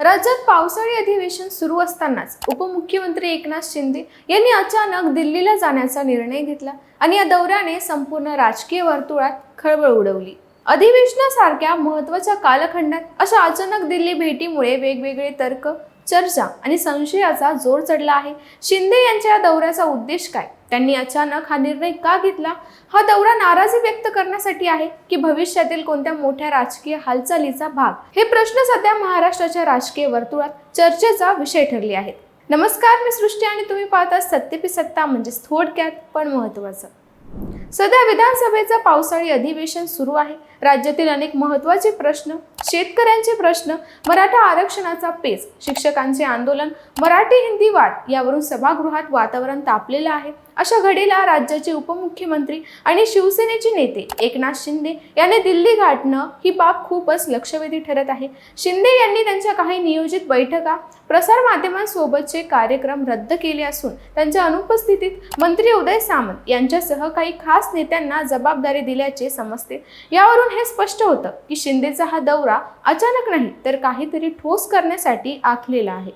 राज्यात पावसाळी अधिवेशन सुरू असतानाच उपमुख्यमंत्री एकनाथ शिंदे यांनी अचानक दिल्लीला जाण्याचा निर्णय घेतला आणि या दौऱ्याने संपूर्ण राजकीय वर्तुळात खळबळ उडवली. अधिवेशनासारख्या महत्त्वाच्या कालखंडात अशा अचानक दिल्ली भेटीमुळे वेगवेगळे तर्क चर्चा आणि संशयाचा जोर चढला आहे. शिंदे यांच्या या दौऱ्याचा उद्देश काय? त्यांनी अचानक हा निर्णय का घेतला? हा दौरा नाराजी व्यक्त करण्यासाठी आहे की भविष्यातील कोणत्या मोठ्या राजकीय हालचालीचा भाग? हे प्रश्न सध्या महाराष्ट्राच्या राजकीय वर्तुळात चर्चेचा विषय ठरले आहेत. नमस्कार मी सृष्टी आणि तुम्ही पाहता सत्यपी सत्ता म्हणजेच थोडक्यात पण महत्वाचं सध्या विधानसभेचं पावसाळी अधिवेशन सुरू आहे. राज्यातील अनेक महत्त्वाचे प्रश्न शेतकऱ्यांचे प्रश्न मराठा आरक्षणाचा पेच शिक्षकांचे आंदोलन मराठी हिंदी वाद यावरून सभागृहात वातावरण तापलेलं आहे. अशा घडीला राज्याचे उपमुख्यमंत्री आणि शिवसेनेचे नेते एकनाथ शिंदे यांनी दिल्ली गाठणं ही बाब खूपच लक्षवेधी ठरत आहे. शिंदे यांनी त्यांच्या काही नियोजित बैठका प्रसारमाध्यमांसोबतचे कार्यक्रम रद्द केले असून त्यांच्या अनुपस्थितीत मंत्री उदय सामंत यांच्यासह काही खास नेत्यांना जबाबदारी दिल्याचे समजते. यावरून हे स्पष्ट होतं की शिंदेचा हा दौरा अचानक नाही तर काहीतरी ठोस करण्यासाठी आखलेला आहे.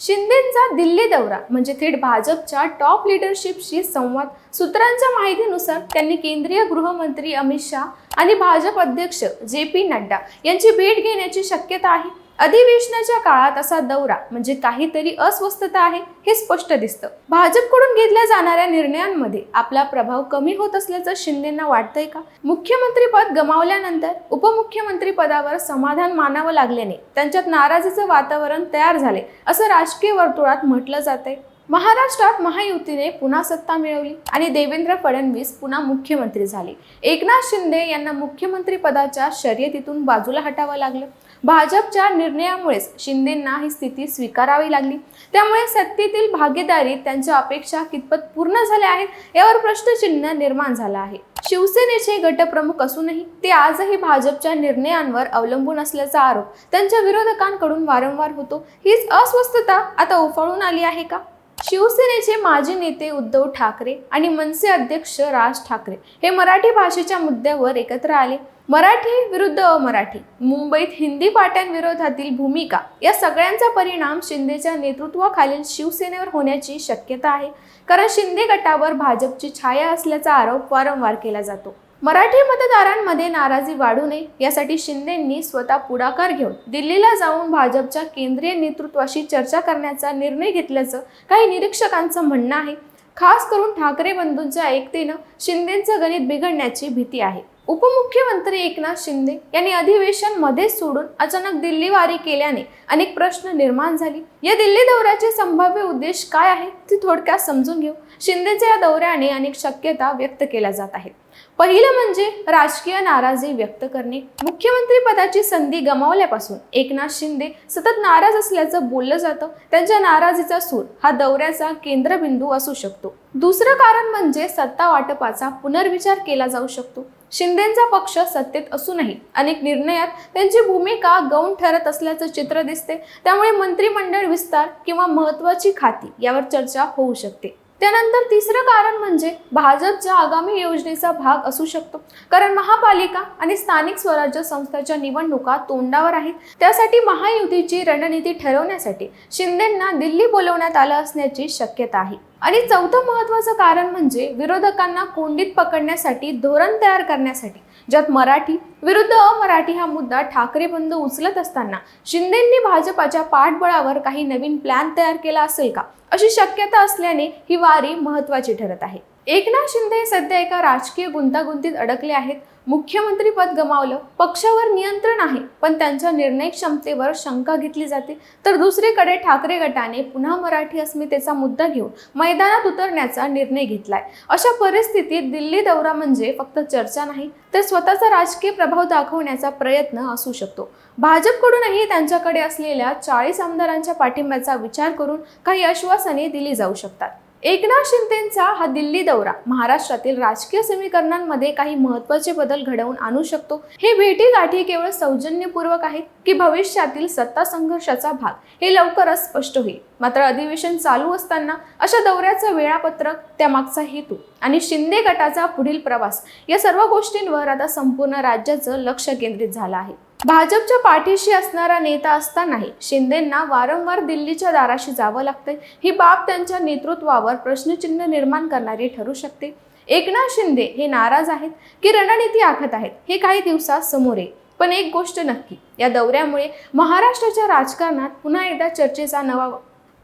शिंदेचा दिल्ली दौरा म्हणजे थेट भाजपच्या टॉप लिडरशिपशी संवाद सूत्रांच्या माहितीनुसार त्यांनी केंद्रीय गृहमंत्री अमित शहा आणि भाजप अध्यक्ष जे पी नड्डा यांची भेट घेण्याची शक्यता आहे. अधिवेशनाच्या काळात असा दौरा म्हणजे काहीतरी अस्वस्थता आहे हे स्पष्ट दिसतं. भाजपकडून घेतल्या जाणाऱ्या निर्णयांमध्ये आपला प्रभाव कमी होत असल्याचं शिंदेना वाटतंय का? मुख्यमंत्री पद गमावल्यानंतर उपमुख्यमंत्री पदावर समाधान मानावं लागल्याने त्यांच्यात नाराजीचं वातावरण तयार झाले असं राजकीय वर्तुळात म्हटलं जातंय. महाराष्ट्रात महायुतीने पुन्हा सत्ता मिळवली आणि देवेंद्र फडणवीस पुन्हा मुख्यमंत्री झाले. एकनाथ शिंदे यांना मुख्यमंत्री पदाच्या शर्यतीतून बाजूला हटावं लागलं. भाजपच्या निर्णयामुळेच शिंदेंना ही स्थिती स्वीकारावी लागली. त्यामुळे सत्तेतील भागीदारी त्यांच्या अपेक्षा कितपत पूर्ण झाल्या आहेत यावर प्रश्नचिन्ह निर्माण झालं आहे. शिवसेनेचे गटप्रमुख असूनही ते आजही भाजपच्या निर्णयांवर अवलंबून असल्याचा आरोप त्यांच्या विरोधकांकडून वारंवार होतो. हीच अस्वस्थता आता उफाळून आली आहे का? शिवसेनेचे माजी नेते उद्धव ठाकरे आणि मनसे अध्यक्ष राज ठाकरे हे मराठी भाषेच्या मुद्द्यावर एकत्र आले. मराठी विरुद्ध अमराठी मुंबईत हिंदी पाट्यांविरोधातील भूमिका या सगळ्यांचा परिणाम शिंदेच्या नेतृत्वाखालील शिवसेनेवर होण्याची शक्यता आहे. कारण शिंदे गटावर भाजपची छाया असल्याचा आरोप वारंवार केला जातो. मराठी मतदारांमध्ये नाराजी वाढू नये यासाठी शिंदेंनी स्वतः पुढाकार घेऊन दिल्लीला जाऊन भाजपच्या केंद्रीय नेतृत्वाशी चर्चा करण्याचा निर्णय घेतल्याचं काही निरीक्षकांचं म्हणणं आहे. खास करून ठाकरे बंधूंच्या एकतेनं शिंदेंचं गणित बिघडण्याची भीती आहे. उपमुख्यमंत्री एकनाथ शिंदे यांनी अधिवेशन मध्येच सोडून अचानक दिल्ली वारी केल्याने अनेक प्रश्न निर्माण झाले. या दिल्ली दौऱ्याचे संभाव्य उद्देश काय आहे ते थोडक्यात समजून घेऊ. शिंदेच्या या दौऱ्याने अनेक शक्यता व्यक्त केल्या जात आहेत. पहिलं म्हणजे राजकीय नाराजी व्यक्त करणे. मुख्यमंत्री पदाची संधी गमावल्यापासून एकनाथ शिंदे सतत नाराज असल्याचं बोललं जातं. त्यांच्या नाराजीचा सूर हा दौऱ्याचा केंद्रबिंदू असू शकतो. दुसरं कारण म्हणजे सत्ता वाटपाचा पुनर्विचार केला जाऊ शकतो. शिंदेचा पक्ष सत्तेत असूनही अनेक निर्णयात त्यांची भूमिका गौण ठरत असल्याचं चित्र दिसते. त्यामुळे मंत्रिमंडळ विस्तार किंवा महत्वाची खाती यावर चर्चा होऊ शकते. त्यानंतर तिसरं कारण म्हणजे भाजपच्या आगामी योजनेचा भाग असू शकतो. कारण महापालिका आणि स्थानिक स्वराज्य संस्थाच्या निवडणुका तोंडावर आहेत. त्यासाठी महायुतीची रणनीती ठरवण्यासाठी शिंदेंना दिल्ली बोलवण्यात आलं असण्याची शक्यता आहे. आणि चौथं महत्वाचं कारण म्हणजे विरोधकांना कोंडीत पकडण्यासाठी धोरण तयार करण्यासाठी. ज्यात मराठी विरुद्ध अमराठी हा मुद्दा ठाकरे बंद उचलत असताना शिंदेंनी भाजपाच्या पाठबळावर काही नवीन प्लॅन तयार केला असेल का? अशी शक्यता असल्याने ही वारी महत्वाची ठरत आहे. एकनाथ शिंदे सध्या एका राजकीय गुंतागुंतीत अडकले आहेत. मुख्यमंत्री पद गमावलं पक्षावर नियंत्रण आहे पण त्यांच्या निर्णय क्षमतेवर शंका घेतली जाते. तर दुसरीकडे ठाकरे गटाने पुन्हा मराठी अस्मितेचा मुद्दा घेऊन मैदानात उतरण्याचा निर्णय घेतलाय. अशा परिस्थितीत दिल्ली दौरा म्हणजे फक्त चर्चा नाही तर स्वतःचा राजकीय प्रभाव दाखवण्याचा प्रयत्न असू शकतो. भाजपकडूनही त्यांच्याकडे असलेल्या चाळीस आमदारांच्या पाठिंब्याचा विचार करून काही आश्वासने दिली जाऊ शकतात. एकनाथ शिंदेचा हा दिल्ली दौरा महाराष्ट्रातील राजकीय समीकरणांमध्ये काही महत्त्वाचे बदल घडवून आणू शकतो. हे भेटी गाठी केवळ सौजन्यपूर्वक आहेत की भविष्यातील सत्ता संघर्षाचा भाग? हे लवकरच स्पष्ट होईल. मात्र अधिवेशन चालू असताना अशा दौऱ्याचं वेळापत्रक त्यामागचा हेतू आणि शिंदे गटाचा पुढील प्रवास या सर्व गोष्टींवर आता संपूर्ण राज्याचं लक्ष केंद्रित झालं आहे. भाजपच्या पाठीशी असणारा नेता असतानाही शिंदेंना वारंवार दिल्लीच्या दाराशी जावं लागतंय. ही बाब त्यांच्या नेतृत्वावर प्रश्नचिन्ह निर्माण करणारी ठरू शकते. एकनाथ शिंदे हे नाराज आहेत की रणनीती आखत आहेत हे काही दिवसात समोर येईल. पण एक गोष्ट नक्की या दौऱ्यामुळे महाराष्ट्राच्या राजकारणात पुन्हा एकदा चर्चेचा नवा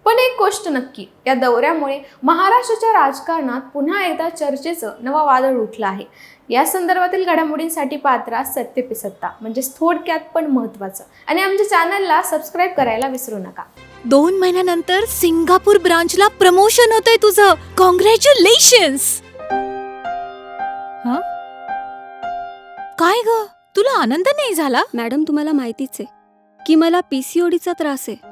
पण एक गोष्ट नक्की या दौऱ्यामुळे महाराष्ट्राच्या राजकारणात पुन्हा एकदा चर्चेचं नवा वादळ उठलं आहे. या संदर्भातील घडामोडींसाठी पात्रा सत्य पिसत्ता म्हणजेच थोडक्यात पण महत्त्वाचं. आणि आमच्या चॅनलला सबस्क्राईब करायला विसरू नका. दोन महिन्यानंतर सिंगापूर ब्रांचला प्रमोशन होतंय तुझं. कॉंग्रॅच्युलेशन्स काय ग? तुला आनंद नाही झाला? मॅडम तुम्हाला माहितीच आहे की मला पीसीओडीचा त्रास आहे.